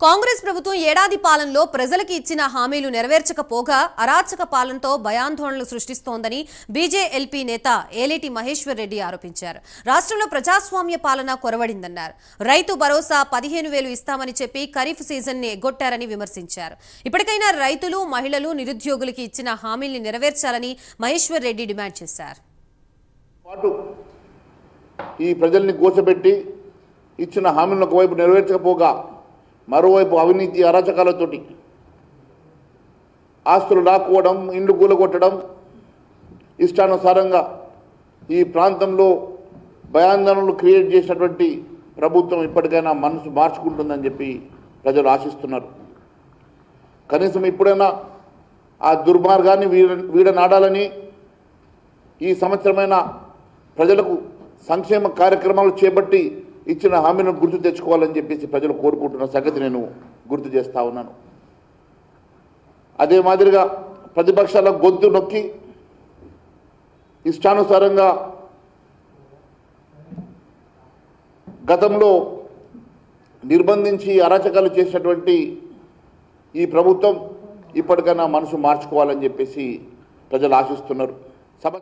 కాంగ్రెస్ ప్రభుత్వం ఏడాది పాలనలో ప్రజలకి ఇచ్చిన హామీలు నెరవేర్చకపోగా అరాచక పాలనతో భయాందోళనలు సృష్టిస్తోందని బీజేఎల్పీ నేత ఏలేటి మహేశ్వర్ రెడ్డి ఆరోపించారు. రాష్ట్రంలో ప్రజాస్వామ్య పాలన కొరవడిందన్నారు. రైతు భరోసా పదిహేను వేలు ఇస్తామని చెప్పి ఖరీఫ్ సీజన్ని ఎగ్గొట్టారని విమర్శించారు. ఇప్పటికైనా రైతులు మహిళలు నిరుద్యోగులకి ఇచ్చిన హామీల్ని నెరవేర్చాలని మహేశ్వర్ రెడ్డి డిమాండ్ చేశారు. ఈ ప్రజల్ని కూర్చోబెట్టి ఇచ్చిన హామీలను ఒకవైపు నెరవేర్చకపోగా మరోవైపు అవినీతి అరాచకాలతోటి ఆస్తులు లాక్కోవడం ఇండ్లు కూలగొట్టడం ఇష్టానుసారంగా ఈ ప్రాంతంలో భయాందోళనలు క్రియేట్ చేసినటువంటి ప్రభుత్వం ఇప్పటికైనా మనసు మార్చుకుంటుందని చెప్పి ప్రజలు ఆశిస్తున్నారు. కనీసం ఇప్పుడైనా ఆ దుర్మార్గాన్ని వీడ వీడనాడాలని ఈ సంవత్సరమైన ప్రజలకు సంక్షేమ కార్యక్రమాలు చేపట్టి ఇచ్చిన హామీలను గుర్తు తెచ్చుకోవాలని చెప్పేసి ప్రజలు కోరుకుంటున్న సంగతి నేను గుర్తు చేస్తా ఉన్నాను. అదే మాదిరిగా ప్రతిపక్షాల గొంతు నొక్కి ఇష్టానుసారంగా గతంలో నిర్బంధించి అరాచకాలు చేసినటువంటి ఈ ప్రభుత్వం ఇప్పటికైనా మనసు మార్చుకోవాలని చెప్పేసి ప్రజలు ఆశిస్తున్నారు. సమ